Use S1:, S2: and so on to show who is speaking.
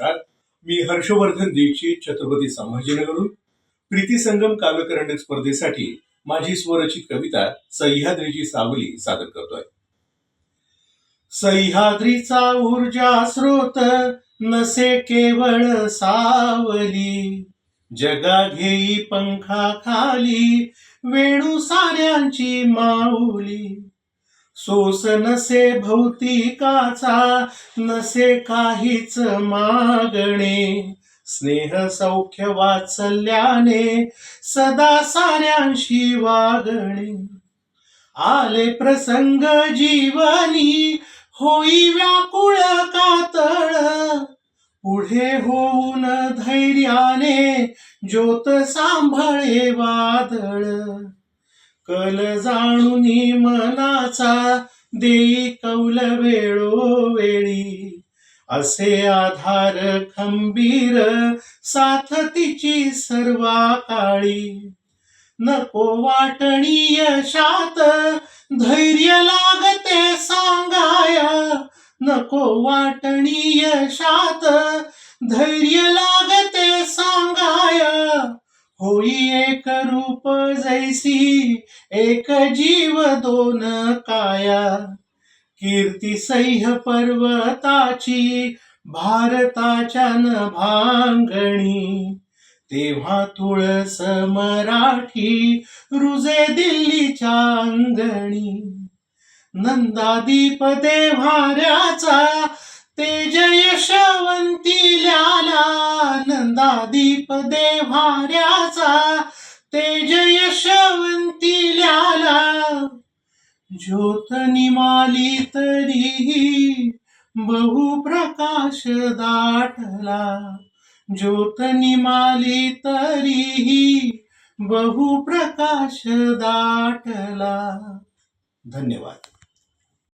S1: नमस्कार. मी हर्षवर्धन दीक्षित छत्रपती संभाजीनगरून प्रीती संगम काव्यकरंडक स्पर्धेसाठी माझी स्वरचित कविता सह्याद्रीची सावली सादर करतोय. सह्याद्रीचा ऊर्जा स्रोत नसे केवळ सावली. जगा घेई पंखा खाली वेणू साऱ्यांची माऊली. सोस नसे भौतिकाचा नसे काहीच मागणे. स्नेह सौख्य वाचल्याने सदा साऱ्यांशी वागणे. आले प्रसंग जीवनी होई व्याकुळ कातळ. पुढे होऊन धैर्याने ज्योत सांभाळे वादळ. कल जाणून मनाचा देई कौल वेळोवेळी. असे आधार खंबीर साथ तिची सर्वा काळी नको वाटणी यशात धैर्य लागते सांगाय. नको वाटणी यशात धैर्य लागते सांगाया. होई एक रूप जैसी एक जीव दोन काया. कीर्ती सह्य पर्वताची भारताच्या भांगणी. तेव्हा तुळस मराठी रुजे दिल्लीच्या अंगणी. नंदादीप देव्हाऱ्याचा नंदादीप देव्हाऱ्याचा तेज यशवंतील्याला ज्योत निमाली तरीही बहुप्रकाश दाटला. ज्योत निमाली तरीही बहुप्रकाश दाटला. धन्यवाद.